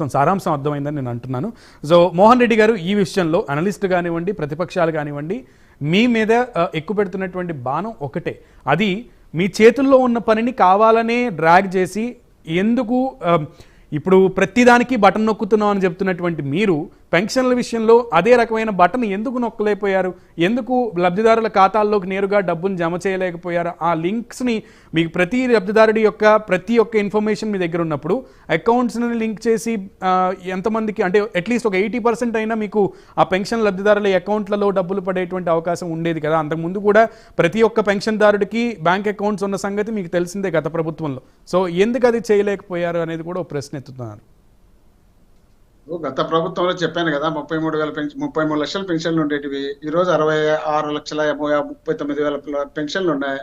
మొత్తం సారాంశం అర్థమైందని నేను అంటున్నాను. సో మోహన్ రెడ్డి గారు ఈ విషయంలో అనలిస్ట్ కానివ్వండి ప్రతిపక్షాలు కానివ్వండి మీ మీద ఎక్కువ పెడుతున్నటువంటి బాణం ఒకటే. అది మీ చేతుల్లో ఉన్న పనిని కావాలనే డ్రాగ్ చేసి ఎందుకు ఇప్పుడు ప్రతిదానికి బటన్ నొక్కుతున్నాం అని చెప్తున్నటువంటి మీరు పెన్షన్ల విషయంలో అదే రకమైన బటన్ ఎందుకు నొక్కలేకపోయారు? ఎందుకు లబ్ధిదారుల ఖాతాల్లోకి నేరుగా డబ్బును జమ చేయలేకపోయారు? ఆ లింక్స్ని మీకు ప్రతి లబ్ధిదారుడి యొక్క ప్రతి ఒక్క ఇన్ఫర్మేషన్ మీ దగ్గర ఉన్నప్పుడు అకౌంట్స్ని లింక్ చేసి ఎంతమందికి అంటే అట్లీస్ట్ ఒక ఎయిటీ పర్సెంట్ అయినా మీకు ఆ పెన్షన్ లబ్ధిదారుల అకౌంట్లలో డబ్బులు పడేటువంటి అవకాశం ఉండేది కదా. అంతకుముందు కూడా ప్రతి ఒక్క పెన్షన్దారుడికి బ్యాంక్ అకౌంట్స్ ఉన్న సంగతి మీకు తెలిసిందే గత ప్రభుత్వంలో. సో ఎందుకు అది చేయలేకపోయారు అనేది కూడా ఒక ప్రశ్న ఎత్తుతున్నారు. గత ప్రభుత్వంలో చెప్పాను కదా ముప్పై మూడు వేల పెన్షన్ ముప్పై మూడు లక్షల పెన్షన్లు ఉండేటివి. ఈ రోజు అరవై ఆరు లక్షల ముప్పై తొమ్మిది వేల పెన్షన్లు ఉన్నాయి.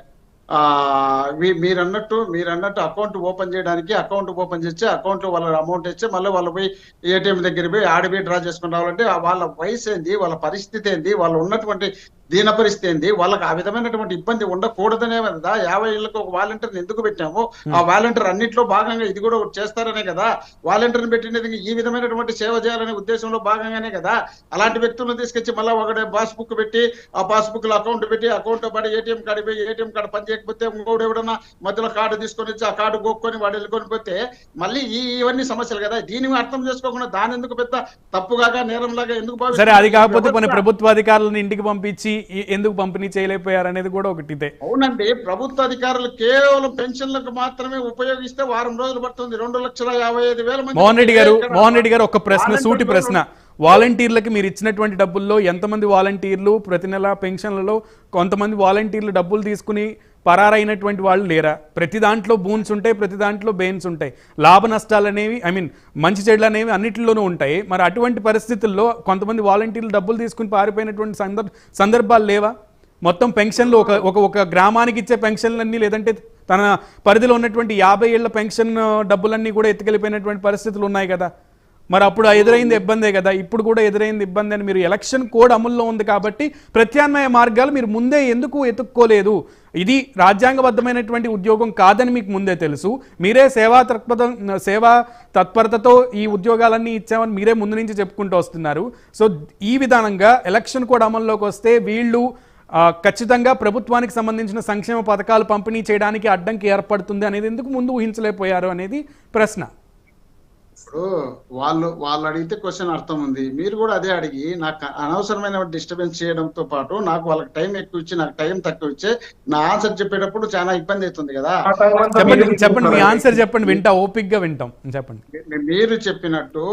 మీరు అన్నట్టు మీరు అన్నట్టు అకౌంట్ ఓపెన్ చేయడానికి అకౌంట్ ఓపెన్ చేసి అకౌంట్లో వాళ్ళ అమౌంట్ ఇచ్చి మళ్ళీ వాళ్ళు పోయి ఏటీఎం దగ్గర పోయి ఆడి పోయి డ్రా చేసుకుని రావాలంటే వాళ్ళ వయసు ఏంది వాళ్ళ పరిస్థితి ఏంది వాళ్ళు ఉన్నటువంటి దీన పరిస్థితి ఏంది వాళ్ళకి ఆ విధమైనటువంటి ఇబ్బంది ఉండకూడదనే కదా. యాభై ఏళ్ళకి ఒక వాలంటీర్ ఎందుకు పెట్టాము? ఆ వాలంటీర్ అన్నిట్లో భాగంగా ఇది కూడా చేస్తారనే కదా. వాలంటీర్ని పెట్టినది ఈ విధమైనటువంటి సేవ చేయాలనే ఉద్దేశంలో భాగంగానే కదా. అలాంటి వ్యక్తులను తీసుకొచ్చి మళ్ళీ ఒకటి పాస్ బుక్ పెట్టి ఆ పాస్ బుక్లో అకౌంట్ పెట్టి అకౌంట్ పడి ఏటీఎం కార్డు పోయి ఏటీఎం కార్డు పని చేయకపోతే ఇంకోటి ఎవడన్నా మధ్యలో కార్డు తీసుకొని వచ్చి ఆ కార్డు గోక్కొని వాడు వెళ్ళుకొని పోతే మళ్ళీ ఈ ఇవన్నీ సమస్యలు కదా. దీన్ని అర్థం చేసుకోకుండా దాని ఎందుకు పెద్ద తప్పుగా నేరంలాగా ఎందుకు భావిస్తున్నారు? సరే అది కాకపోతే వ్యవస్థ- ప్రభుత్వ అధికారులను ఇంటికి పంపించి ఎందుకు పంపిణీ చేయలేకపోయారు అనేది కూడా ఒకటి అవునండి ప్రభుత్వ అధికారులు కేవలం పెన్షన్లకు మాత్రమే ఉపయోగిస్తే వారం రోజులు పడుతుంది. రెండు లక్షల యాభై ఐదు వేల మోహన్ రెడ్డి గారు మోహన్ రెడ్డి గారు ఒక ప్రశ్న సూటి ప్రశ్న. వాలంటీర్లకి మీరు ఇచ్చినటువంటి డబ్బుల్లో ఎంతమంది వాలంటీర్లు ప్రతి నెల పెన్షన్లలో కొంతమంది వాలంటీర్లు డబ్బులు తీసుకుని పరారైనటువంటి వాళ్ళు లేరా? ప్రతి దాంట్లో బూన్స్ ఉంటాయి ప్రతి దాంట్లో బెయిన్స్ ఉంటాయి. లాభ నష్టాలు అనేవి ఐ మీన్ మంచి చెడులు అనేవి అన్నిటిలోనూ ఉంటాయి. మరి అటువంటి పరిస్థితుల్లో కొంతమంది వాలంటీర్లు డబ్బులు తీసుకుని పారిపోయినటువంటి సందర్భ సందర్భాలు లేవా? మొత్తం పెన్షన్లు ఒక ఒక ఒక గ్రామానికి ఇచ్చే పెన్షన్లన్నీ లేదంటే తన పరిధిలో ఉన్నటువంటి యాభై ఏళ్ళ పెన్షన్ డబ్బులన్నీ కూడా ఎత్తుకెళ్ళిపోయినటువంటి పరిస్థితులు ఉన్నాయి కదా. మరి అప్పుడు ఎదురైంది ఇబ్బందే కదా. ఇప్పుడు కూడా ఎదురైంది ఇబ్బంది అని మీరు ఎలక్షన్ కోడ్ అమల్లో ఉంది కాబట్టి ప్రత్యామ్నాయ మార్గాలు మీరు ముందే ఎందుకు ఎత్తుక్కోలేదు? ఇది రాజ్యాంగబద్ధమైనటువంటి ఉద్యోగం కాదని మీకు ముందే తెలుసు. మీరే సేవా తత్పర సేవా తత్పరతతో ఈ ఉద్యోగాలన్నీ ఇచ్చామని మీరే ముందు నుంచి చెప్పుకుంటూ వస్తున్నారు. సో ఈ విధానంగా ఎలక్షన్ కోడ్ అమల్లోకి వస్తే వీళ్ళు ఖచ్చితంగా ప్రభుత్వానికి సంబంధించిన సంక్షేమ పథకాలు పంపిణీ చేయడానికి అడ్డంకి ఏర్పడుతుంది అనేది ఎందుకు ముందు ఊహించలేకపోయారు అనేది ప్రశ్న. ఇప్పుడు వాళ్ళు వాళ్ళు అడిగితే క్వశ్చన్ అర్థం ఉంది. మీరు కూడా అదే అడిగి నాకు అనవసరమైన డిస్టర్బెన్స్ చేయడంతో పాటు నాకు వాళ్ళకి టైం ఎక్కువ ఇచ్చి నాకు టైం తక్కువ ఇచ్చే నా ఆన్సర్ చెప్పేటప్పుడు చాలా ఇబ్బంది అవుతుంది కదా. చెప్పండి చెప్పండి మీ? ఆన్సర్ చెప్పండి వింటా ఓపిక్గా వింటాం. చెప్పండి. మీరు చెప్పినట్టు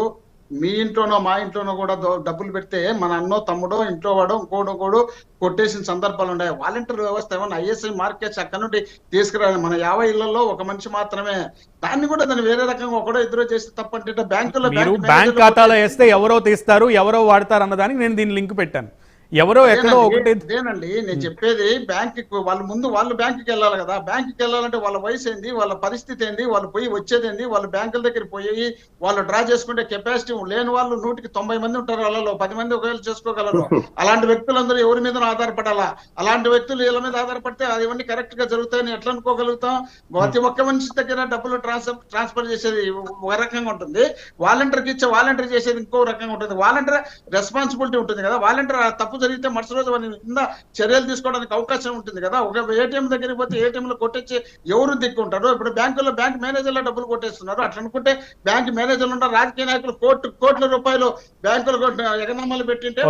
మీ ఇంట్లోనో మా ఇంట్లోనో కూడా డబ్బులు పెడితే మన అన్నో తమ్ముడో ఇంట్లో వాడో ఇంకోడో కూడా కొట్టేసిన సందర్భాలు ఉన్నాయి వాలంటీర్ వ్యవస్థ ఏమన్నా ఐఎస్ఐ మార్కెట్స్ అక్కడ నుండి తీసుకురాలి మన యాభై ఇళ్ళలో ఒక మనిషి మాత్రమే. దాన్ని కూడా దాన్ని వేరే రకంగా ఒకడో ఇద్దరు చేస్తే తప్పంటే బ్యాంకులో బ్యాంక్ ఖాతాలో వేస్తే ఎవరో తీస్తారు ఎవరో వాడతారు అన్నదానికి నేను దీన్ని లింక్ పెట్టాను. ఎవరో ఎక్కడో ఒకటి అదేనండి నేను చెప్పేది బ్యాంక్ వాళ్ళు ముందు వాళ్ళు బ్యాంకుకి వెళ్ళాలి కదా. బ్యాంకుకి వెళ్ళాలంటే వాళ్ళ వయసు ఏంది వాళ్ళ పరిస్థితి ఏంది వాళ్ళు పోయి వచ్చేది ఏంది వాళ్ళ బ్యాంకుల దగ్గర పోయి వాళ్ళు డ్రా చేసుకుంటే కెపాసిటీ లేని వాళ్ళు నూటికి తొంభై మంది ఉంటారు వాళ్ళలో. పది మంది ఒకవేళ చేసుకోగలరు. అలాంటి వ్యక్తులందరూ ఎవరి మీద ఆధారపడాలా? అలాంటి వ్యక్తులు వీళ్ళ మీద ఆధారపడితే అది ఇవన్నీ కరెక్ట్గా జరుగుతాయని ఎట్లా అనుకోగలుగుతాం? ప్రతి ఒక్క మనిషి దగ్గర డబ్బులు ట్రాన్స్ఫర్ ట్రాన్స్ఫర్ చేసేది ఒక రకంగా ఉంటుంది. వాలంటీర్కి ఇచ్చే వాలంటీర్ చేసేది ఇంకో రకంగా ఉంటుంది. వాలంటీర్ రెస్పాన్సిబిలిటీ ఉంటుంది కదా. వాలంటీర్ ఆ తప్పు జరిగితే మరుసటి రోజు వారి కింద చర్యలు తీసుకోవడానికి అవకాశం ఉంటుంది కదా. ఒక ఏటీఎం దగ్గరికి పోతే ఏటీఎం లో కొట్టేసి ఎవరు దిక్కుంటారు? ఇప్పుడు బ్యాంకుల్లో బ్యాంక్ మేనేజర్ల డబ్బులు కొట్టేస్తున్నారు. అట్లా అనుకుంటే బ్యాంక్ మేనేజర్లు ఉంటారు రాజకీయ నాయకులు కోట్లు కోట్ల రూపాయలు బ్యాంకులు ఎగనమ్మలు పెట్టింటే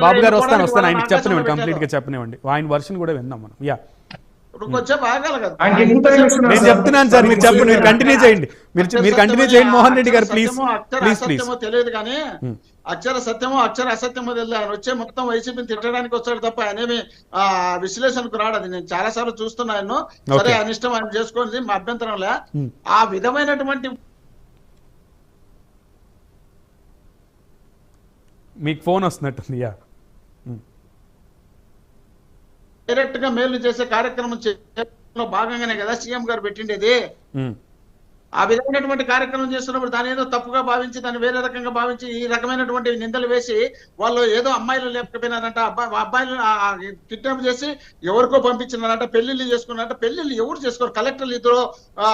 బాబు గారు వస్తాను వస్తాను. ఆయన కంప్లీట్గా. చెప్పనివ్వండి. ఆయన వర్షన్ కూడా విందాం మనం. యా. నేను. చెప్తున్నాను సార్ మీరు చెప్పండి మీరు కంటిన్యూ చేయండి. మీరు మీరు కంటిన్యూ చేయండి మోహన్ రెడ్డి గారు ప్లీజ్ సత్యమో, అక్షర ప్లీజ్ తెలియదు కానీ అక్షర సత్యమో అక్షర అసత్యమో తెలియదు. ఆయన వచ్చే మొత్తం వైసీపీని తిట్టడానికి వచ్చాడు తప్ప ఆయనేమి ఆ విశ్లేషణకు రాడు. అది నేను చాలా సార్లు చూస్తున్నా ఆయన సరే. ఆయన ఇష్టం ఆయన చేసుకోండి మా అభ్యంతరం లే. Hmm. ఆ విధమైనటువంటి మీకు ఫోన్ వస్తున్నట్టుంది యా. డైరెక్ట్గా మేలు చేసే కార్యక్రమం చేయడంలో భాగంగానే కదా సీఎం గారు పెట్టిండేది. ఆ విధమైనటువంటి కార్యక్రమం చేస్తున్నప్పుడు దాని ఏదో తప్పుగా భావించి దాన్ని వేరే రకంగా భావించి ఈ రకమైనటువంటి నిందలు వేసి వాళ్ళు ఏదో అమ్మాయిలు లేకపోయినారంట అబ్బాయి అబ్బాయిలు కిడ్నాప్ చేసి ఎవరికో పంపించినారంట పెళ్ళిళ్ళు చేసుకున్నారంట. పెళ్ళిళ్ళు ఎవరు చేసుకోరు? కలెక్టర్లు ఇద్దరు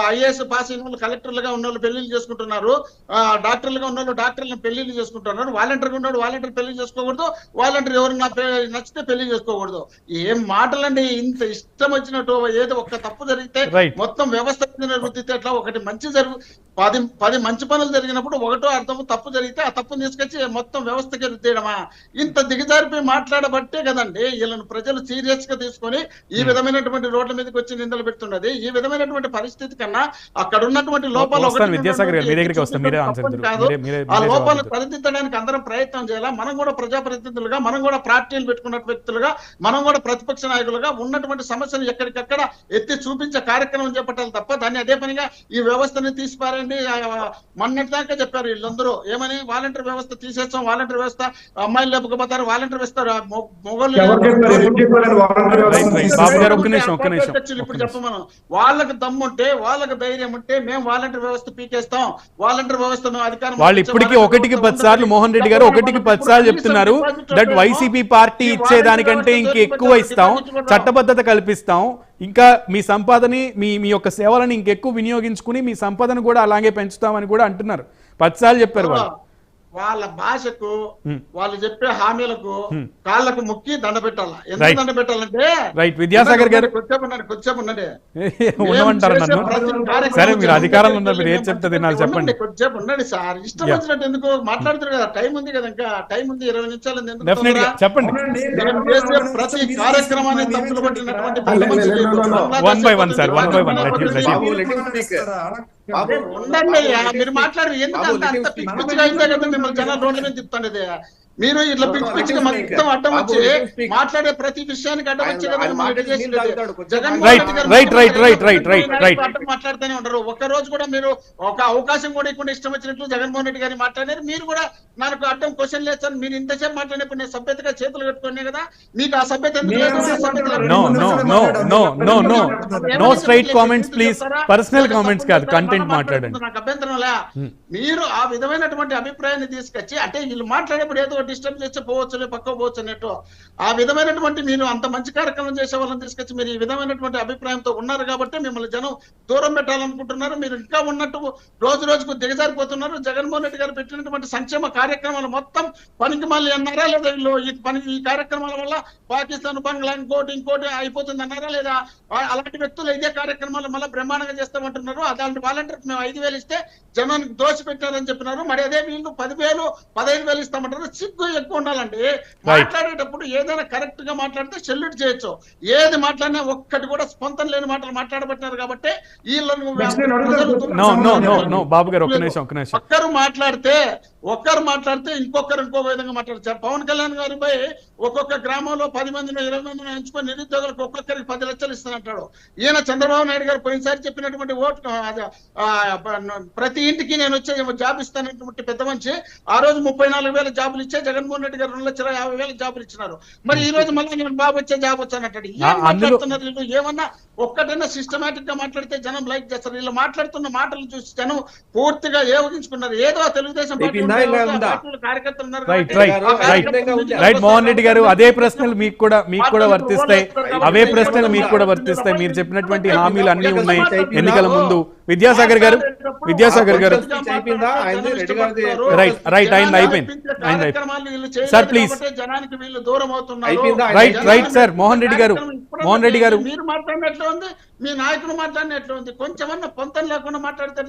ఐఏఎస్ పాస్ అయిన వాళ్ళు కలెక్టర్లుగా ఉన్న వాళ్ళు పెళ్ళిళ్ళు చేసుకుంటున్నారు. ఆ, డాక్టర్లుగా ఉన్న వాళ్ళు డాక్టర్లను పెళ్ళిళ్ళు చేసుకుంటున్నారు. వాలంటీర్గా ఉన్నాడు వాలంటీర్ పెళ్ళి చేసుకోకూడదు వాలంటీర్ ఎవరు నచ్చితే పెళ్ళి చేసుకోకూడదు. ఏం మాటలండి ఇంత ఇష్టం వచ్చినట్టు ఏదో ఒక్క తప్పు జరిగితే. మొత్తం వ్యవస్థ రుద్దితే ఎట్లా? ఒకటి మంచి तो ज़रूर పది పది మంచి పనులు జరిగినప్పుడు ఒకటో అర్థం తప్పు జరిగితే ఆ తప్పుని తీసుకొచ్చి మొత్తం వ్యవస్థకి రుద్దేయడమా? ఇంత దిగజారిపోయి మాట్లాడబట్టే కదండి వీళ్ళని ప్రజలు సీరియస్గా తీసుకొని ఈ విధమైనటువంటి రోడ్ల మీదకి వచ్చి నిందలు పెడుతున్నది. ఈ విధమైనటువంటి పరిస్థితి కన్నా అక్కడ ఉన్నటువంటి లోపాలు ఆ లోపాలు సరిదిద్దడానికి అందరం ప్రయత్నం చేయాలా? మనం కూడా ప్రజాప్రతినిధులుగా మనం కూడా పార్టీలు పెట్టుకున్న వ్యక్తులుగా మనం కూడా ప్రతిపక్ష నాయకులుగా ఉన్నటువంటి సమస్యను ఎక్కడికక్కడ ఎత్తి చూపించే కార్యక్రమం చేపట్టాలి తప్ప దాన్ని అదే పనిగా ఈ వ్యవస్థని తీసిపారండి ఆ, మొన్నటిదాకా చెప్పారు వీళ్ళందరూ. ఏమని? వాలంటీర్ వ్యవస్థ తీసేస్తాం వాలంటీర్ వ్యవస్థ. అమ్మాయిలు లేకపోతారు వాలంటీర్ వ్యవస్థ మొ- మొగోళ్ళు వ్యవస్థ ఇప్పుడు చెప్పమను వాళ్ళకి దమ్ముంటే వాళ్ళకి ధైర్యం ఉంటే మేము వాలంటీర్ వ్యవస్థ పీకేస్తాం. వాలంటీర్ వ్యవస్థను అధికారం వాళ్ళు ఇప్పటికీ ఒకటికి పది సార్లు మోహన్ రెడ్డి గారు ఒకటికి పది సార్లు చెప్తున్నారు. దట్ వైసీపీ పార్టీ ఇచ్చేదానికంటే ఇంక ఎక్కువ ఇస్తాం. చట్టబద్ధత కల్పిస్తాం. ఇంకా మీ సంపాదని మీ మీ యొక్క సేవలను ఇంకెక్కువ వినియోగించుకుని మీ సంపదను కూడా అలాగే పెంచుతామని కూడా అంటున్నారు. పదిసార్లు చెప్పారు వాళ్ళు. వాళ్ళ భాషకు Hmm. వాళ్ళు చెప్పే హామీలకు Hmm. కాళ్ళకు ముక్కి దండ పెట్టాలా. ఎందుకు Right. దండ పెట్టాలంటే? రైట్ విద్యాసాగర్ గారు ఉండండి ఉండమంటారు నన్ను. సరే మీరు. అధికారంలో ఉన్నారు మీరు ఏం చెప్తే తినాలి చెప్పండి. కొద్దిసేపు ఉండండి సార్. ఇష్టం. వచ్చినట్టు ఎందుకు? మాట్లాడుతారు కదా టైం ఉంది కదా ఇంకా. టైం ఉంది ఇరవై నిమిషాలు ఉంది ఎందుకు? చెప్పండి. చేసే ప్రతి కార్యక్రమాన్ని తప్పులు పట్టినటువంటి పెద్ద లే, లే, మనుషులు లే, no, no, ఉండండి మీరు మాట్లాడారు ఎందుకు అంత. పిచ్చి పిచ్చిగా అయితే కదా మిమ్మల్ని జనాలు రోడ్ల మీద తిప్పుతాండేది మీరు ఇట్లా పిచ్చి పిచ్చిగా మొత్తం అడ్డం వచ్చి. మాట్లాడే ప్రతి విషయానికి అడ్డం వచ్చి మాట్లాడుతూనే ఉండరు ఒక్క రోజు కూడా మీరు ఒక అవకాశం కూడా ఇవ్వకుండా ఇష్టం వచ్చినట్లు జగన్మోహన్ రెడ్డి గారిని మాట్లాడారు మీరు కూడా నాకు అడ్డం క్వశ్చన్ లేదు మీరు ఇంతసేపు మాట్లాడినప్పుడు నేను సభ్యతగా చేతులు కట్టుకునే కదా. మీకు ఆ సభ్యత. No straight comments, please. Personal comments కాదు, content మాట్లాడండి. నాకు అభ్యంతరం లే. మీరు ఆ విధమైనటువంటి అభిప్రాయాన్ని తీసుకొచ్చి అంటే వీళ్ళు మాట్లాడేప్పుడు ఏదో డిస్టర్బ్ చేస్తే పోవచ్చు పక్క పోవచ్చు అన్నట్టు. ఆ విధమైనటువంటి మీరు అంత మంచి కార్యక్రమం చేసే వాళ్ళని తీసుకొచ్చి మీరు ఈ విధమైనటువంటి అభిప్రాయంతో ఉన్నారు కాబట్టి మిమ్మల్ని జనం దూరం పెట్టాలనుకుంటున్నారు. మీరు ఇంకా ఉన్నట్టు రోజు రోజుకు దిగజారిపోతున్నారు. జగన్మోహన్ రెడ్డి గారు పెట్టినటువంటి సంక్షేమ కార్యక్రమాలు మొత్తం పనికి మళ్ళీ అన్నారా లేదా వీళ్ళు ఈ పని ఈ కార్యక్రమాల వల్ల పాకిస్తాన్ బంగ్లా ఇంకోటి ఇంకోటి అయిపోతుంది అన్నారా లేదా? అలాంటి వ్యక్తులు ఇదే కార్యక్రమాలు మళ్ళీ బ్రహ్మాండంగా చేస్తామంటున్నారు. అలాంటి వాలంటీర్ మేము ఐదు వేలు ఇస్తే జనానికి దోషి పెట్టారని చెప్పినారు. మరి అదే వీళ్ళు పదివేలు పదహైదు వేలు ఇస్తామంటారు సిగ్గు ఎక్కువ ఉండాలండి. మాట్లాడేటప్పుడు ఏదైనా కరెక్ట్గా మాట్లాడితే సెల్యూట్ చేయొచ్చు. ఏది మాట్లాడినా ఒక్కటి కూడా స్పందన లేని మాటలు మాట్లాడబట్టినారు కాబట్టి వీళ్ళను బాబు గారు ఒక్క నిమిషం ఒక్క నిమిషం. ఒక్కరు మాట్లాడితే ఒక్కరు మాట్లాడితే ఇంకొకరు ఇంకో విధంగా మాట్లాడతారు. పవన్ కళ్యాణ్ గారిపై ఒక్కొక్క గ్రామంలో పది మందిని ఇరవై మందిని ఎంచుకొని నిరుద్యోగులకు ఒక్కొక్కరికి పది లక్షలు ఇస్తానంటాడు. ఈయన చంద్రబాబు నాయుడు గారు పోయినసారి చెప్పినటువంటి ఓటు ప- ప్రతి ఇంటికి నేను వచ్చే జాబ్ ఇస్తానటువంటి పెద్ద మనిషి ఆ రోజు ముప్పై నాలుగు వేల జాబులు ఇచ్చే జగన్మోహన్ రెడ్డి గారు రెండు లక్షల యాభై వేల జాబులు ఇచ్చినారు. మరి ఈ రోజు మళ్ళీ నేను బాబు వచ్చే జాబ్ వచ్చానంటాడు మాట్లాడుతున్నారు వీళ్ళు? ఏమన్నా ఒక్కటైనా సిస్టమేటిక్గా మాట్లాడితే జనం లైక్ చేస్తారు. వీళ్ళు మాట్లాడుతున్న మాటలు చూసి జనం పూర్తిగా ఏవగించుకున్నారు ఏదో తెలుగుదేశం పార్టీ కార్యకర్తలు ఉన్నారు మోహన్ రెడ్డి గారు అదే ప్రశ్నలు మీకు కూడా మీకు కూడా వర్తిస్తాయి. అవే ప్రశ్నలు మీకు కూడా వర్తిస్తాయి. మీరు చెప్పినటువంటి హామీలు అన్ని ఉన్నాయి. ఎన్నికల ముందు విద్యాసాగర్ గారు విద్యాసాగర్ గారు రైట్, రైట్, అయింది, అయిపోయింది. అయింది, అయిపోయింది. Sir, please. కాబట్టి జనానికి వీళ్ళు దూరం అవుతున్నారు అయిపోయిందా? Right, right, sir. Mohan Reddy garu. Mohan Reddy గారు. మీరు మాట్లాడినట్లు ఉంది మీ నాయకుడు మాట్లాడినట్లు ఉంది కొంచెమన్నా పొంతం లేకుండా మాట్లాడితే